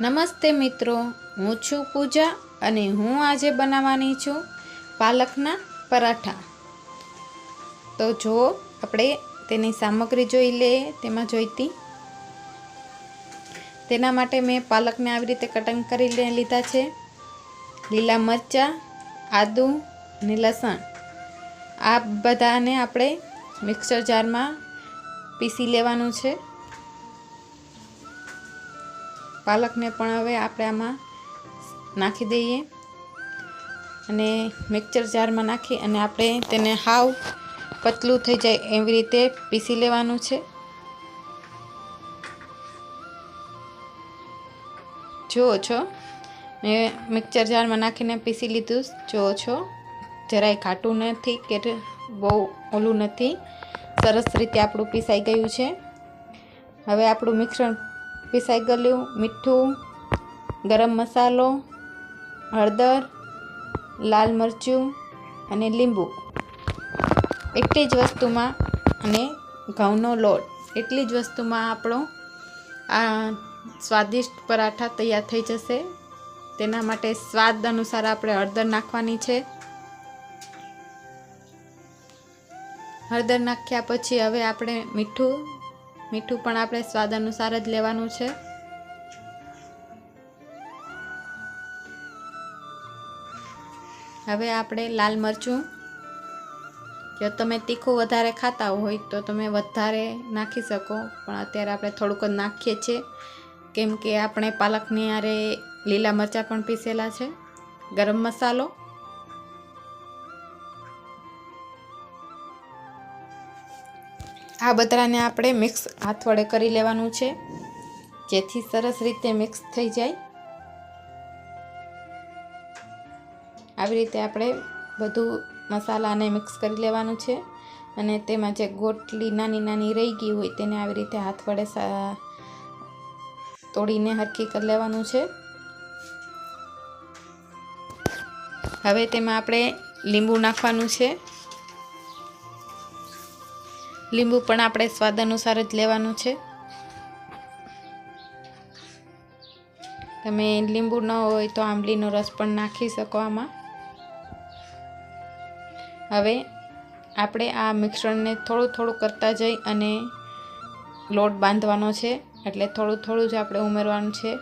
નમસ્તે મિત્રો, હું છું પૂજા અને હું આજે બનાવવાની છું પાલકના પરાઠા. તો જો આપણે તેની સામગ્રી જોઈ લઈએ, તેમાં જોઈતી. તેના માટે મેં પાલકને આવી રીતે કટિંગ કરી લીધા છે. લીલા મરચાં, આદું અને લસણ. આ બધાને આપણે મિક્સર જારમાં પીસી લેવાનું છે. પાલકને પણ હવે આપણે આમાં નાખી દઈએ. અને મિક્સર જારમાં નાખી અને આપણે તેને હાવ પતલું થઈ જાય એવી રીતે પીસી લેવાનું છે. જુઓ છો? મેં મિક્સર જારમાં નાખીને પીસી લીધું. જુઓ છો? જરાય ઘાટું નથી કે બહુ ઓલું નથી. સરસ રીતે આપણું પીસાઈ ગયું છે. હવે આપણું મિશ્રણ પીસાઈ ગયેલું મીઠું, ગરમ મસાલો, હળદર, લાલ મરચું અને લીંબુ. એટલી જ વસ્તુમાં અને ઘઉંનો લોટ. એટલી જ વસ્તુમાં આપણો આ સ્વાદિષ્ટ પરાઠા તૈયાર થઈ જશે. તેના માટે સ્વાદ અનુસાર આપણે હળદર નાખવાની છે. હળદર નાખ્યા પછી હવે આપણે મીઠું મીઠું પણ આપણે સ્વાદ અનુસાર જ લેવાનું છે. હવે આપણે લાલ મરચું. જો તમે તીખું વધારે ખાતા હોય તો તમે વધારે નાખી શકો, પણ અત્યારે આપણે થોડુંક જ નાખીએ છીએ. કેમ કે આપણે પાલકની આરે લીલા મરચાં પણ પીસેલા છે. ગરમ મસાલો. આ બધાને આપણે મિક્સ હાથ વડે કરી લેવાનું છે. જેથી સરસ રીતે મિક્સ થઈ જાય. આવી રીતે આપણે બધું મસાલાને મિક્સ કરી લેવાનું છે. અને તેમાં જે ગોટલી નાની નાની રહી ગઈ હોય તેને આવી રીતે હાથ વડે તોડીને હરખી કરી લેવાનું છે. હવે તેમાં આપણે લીંબુ નાખવાનું છે. લીંબુ પણ આપણે સ્વાદ અનુસાર જ લેવાનું છે. તમે લીંબુ ન હોય તો આંબલીનો રસ પણ નાખી શકો આમાં. હવે આપણે આ મિશ્રણને થોડું થોડું કરતા જઈ અને લોટ બાંધવાનો છે, એટલે થોડું થોડું જ આપણે ઉમેરવાનું છે.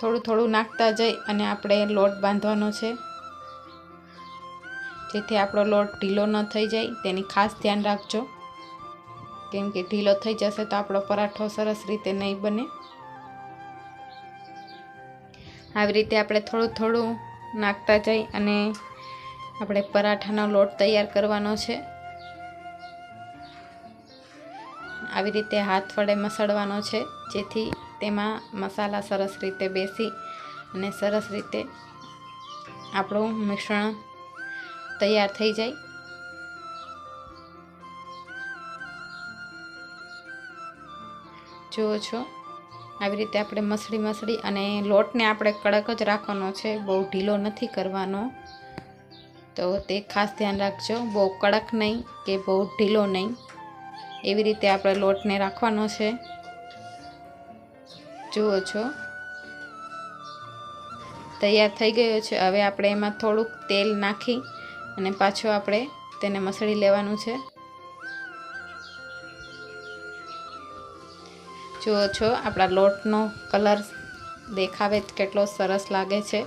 થોડું થોડું નાખતા જઈ અને આપણે લોટ બાંધવાનો છે. જેથી આપણો લોટ ઢીલો ન થઈ જાય, તેની ખાસ ધ્યાન રાખજો. કેમ કે ઢીલો થઈ જશે તો આપણો પરાઠો સરસ રીતે નહીં બને. આવી રીતે આપણે થોડું થોડું નાખતા જઈ અને આપણે પરાઠાનો લોટ તૈયાર કરવાનો છે. આવી રીતે હાથ વડે મસળવાનો છે, જેથી તેમાં મસાલા સરસ રીતે બેસી અને સરસ રીતે આપણું મિશ્રણ તૈયાર થઈ જાય. જુઓ છો, આવી રીતે આપણે મસળી મસળી અને લોટને આપણે કડક જ રાખવાનો છે, બહુ ઢીલો નથી કરવાનો. તો તે ખાસ ધ્યાન રાખજો, બહુ કડક નહીં કે બહુ ઢીલો નહીં. એવી રીતે આપણે લોટને રાખવાનો છે. જુઓ છો. તૈયાર થઈ ગયો છે. હવે આપણે એમાં થોડુંક તેલ નાખી અને પાછો આપણે તેને મસળી લેવાનું છે. જુઓ છો, આપણા લોટનો કલર દેખાવે કેટલો સરસ લાગે છે.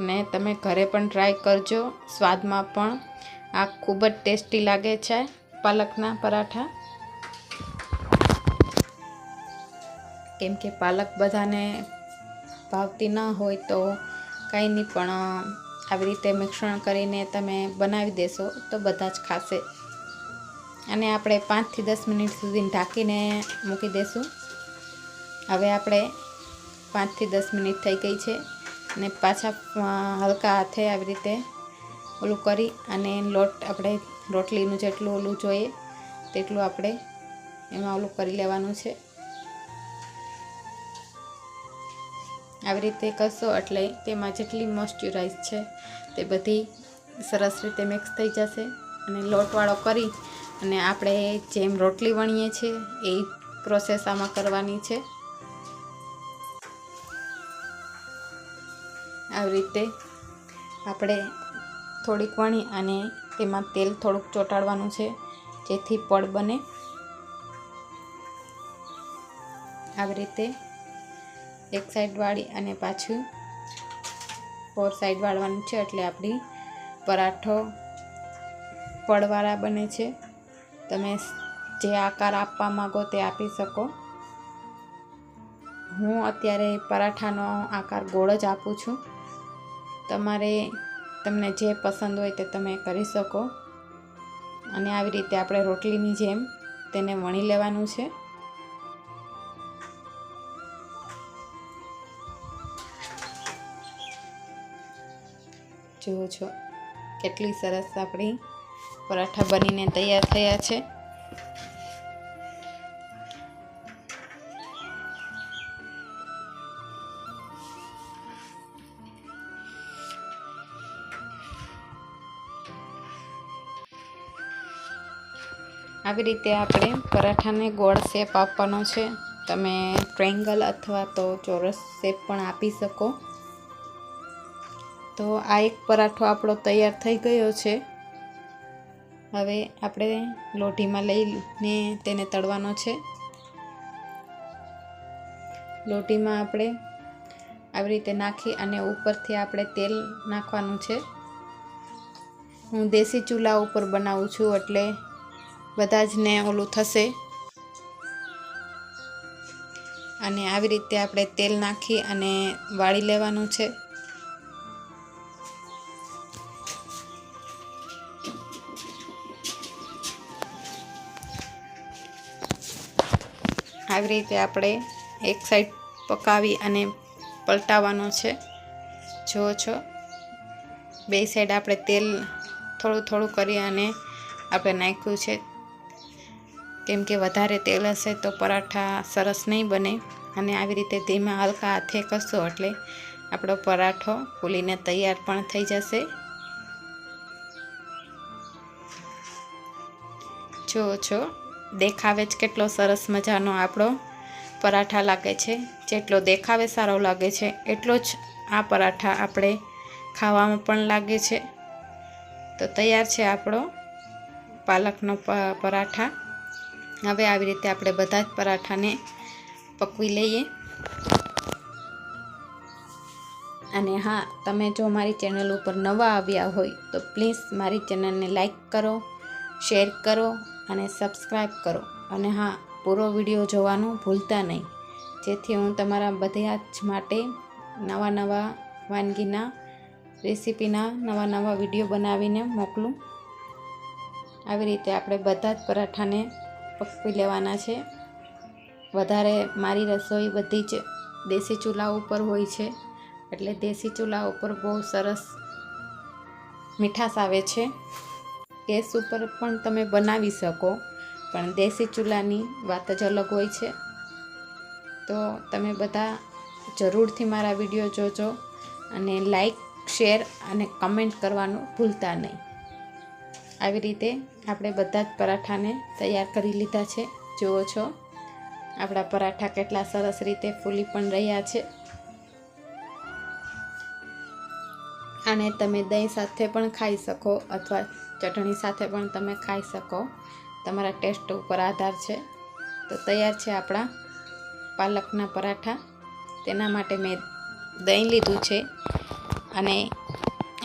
ને તમે ઘરે પણ ટ્રાય કરજો, સ્વાદમાં પણ. આ ખૂબ જ ટેસ્ટી લાગે છે પાલકના પરાઠા. કેમ કે પાલક બધાને ભાવતી ન હોય તો કાંઈ નહીં, પણ આવી રીતે મિશ્રણ કરીને તમે બનાવી દેશો તો બધા જ ખાશે. અને આપણે પાંચથી દસ મિનિટ સુધી ઢાંકીને મૂકી દઈશું હવે આપણે પાંચથી દસ મિનિટ થઈ ગઈ છે અને પાછા હલકા હાથે આવી રીતે ઓલું કરી અને લોટ આપણે, રોટલીનું જેટલું ઓલું જોઈએ તેટલું આપણે એમાં ઓલું કરી લેવાનું છે. આવી રીતે કરશો એટલે તેમાં જેટલી મોઇસ્ચરાઇઝ છે તે બધી સરસ રીતે મિક્સ થઈ જશે અને લોટવાળો કરી અને આપણે જેમ રોટલી વણીએ છીએ, એ પ્રોસેસ આમાં કરવાની છે. આવી રીતે આપણે થોડીક વણી અને તેમાં તેલ થોડુંક ચોંટાડવાનું છે, જેથી પડ બને. આવી રીતે એક સાઈડ વાળી અને પાછું ફોર સાઈડ વાળવાનું છે એટલે આપણી પરાઠો પડવાળા બને છે. તમે જે આકાર આપવા માગો તે આપી શકો. હું અત્યારે પરાઠાનો આકાર ગોળ જ આપું છું. તમારે તમને જે પસંદ હોય તે તમે કરી શકો. અને આવી રીતે આપણે રોટલીની જેમ તેને વણી લેવાનું છે. જુઓ છો. કેટલી સરસ આપણી પરાઠા બનીને તૈયાર થયા છે. આવી રીતે આપણે પરાઠાને ગોળ શેપ આપવાનો છે. તમે ટ્રેંગલ અથવા તો ચોરસ શેપ પણ આપી શકો. તો આ એક પરાઠો આપણો તૈયાર થઈ ગયો છે. હવે આપણે લોઢીમાં લઈને તેને તળવાનો છે. લોઢીમાં આપણે આવી રીતે નાખી અને ઉપરથી આપણે તેલ નાખવાનું છે. હું દેશી ચૂલા ઉપર બનાવું છું એટલે બધા જ ને ઓલું થશે. અને આવી રીતે આપણે તેલ નાખી અને વાળી લેવાનું છે. આવી રીતે આપણે એક સાઈડ પકાવી અને પલટાવવાનો છે. જુઓ છો. બે સાઈડ આપણે તેલ થોડું થોડું કરી અને આપણે નાખ્યું છે. કેમ કે વધારે તેલ હશે તો પરાઠા સરસ નહીં બને અને આવી રીતે ધીમા હલકા હાથે કરશો એટલે આપણો પરાઠો ફૂલીને તૈયાર પણ થઈ જશે. જુઓ છો. દેખાવે જ કેટલો સરસ મજાનો આપણો પરાઠા લાગે છે. જેટલો દેખાવે સારો લાગે છે, એટલો જ આ પરાઠા આપણે ખાવામાં પણ લાગે છે. તો તૈયાર છે આપણો પાલકનો પરાઠા. હવે આવી રીતે આપણે બધા જ પરાઠાને પકવી લઈએ. અને હા, તમે જો મારી ચેનલ ઉપર નવા આવ્યા હોય તો પ્લીઝ મારી ચેનલને લાઈક કરો, શેર કરો અને સબસ્ક્રાઈબ કરો. અને હા, પૂરો વીડિયો જોવાનું ભૂલતા નહીં. જેથી હું તમારા બધા જ માટે નવા નવા વાનગીના રેસીપીના નવા નવા વીડિયો બનાવીને મોકલું. આવી રીતે આપણે બધા જ પરાઠાને પકવી લેવાના છે. વધારે મારી રસોઈ બધી જ દેશી ચૂલા ઉપર હોય છે. એટલે દેશી ચૂલા ઉપર બહુ સરસ મીઠાશ આવે છે. ગેસ ઉપર પણ તમે બનાવી શકો. પણ દેશી ચૂલાની વાત જ અલગ હોય છે. તો તમે બધા જરૂરથી મારા વીડિયો જોજો અને લાઈક, શેર અને કમેન્ટ કરવાનું ભૂલતા નહીં. આવી રીતે આપણે બધા જ પરાઠાને તૈયાર કરી લીધા છે. જુઓ છો, આપણા પરાઠા કેટલા સરસ રીતે ફૂલી પણ રહ્યા છે. અને તમે દહીં સાથે પણ ખાઈ શકો અથવા ચટણી સાથે પણ તમે ખાઈ શકો. તમારા ટેસ્ટ ઉપર આધાર છે. તો તૈયાર છે આપણા પાલકના પરાઠા. તેના માટે મેં દહીં લીધું છે અને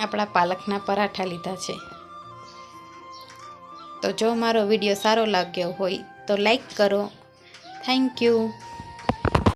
આપણા પાલકના પરાઠા લીધા છે. તો જો મારો વીડિયો સારો લાગ્યો હોય તો લાઈક કરો. Thank you.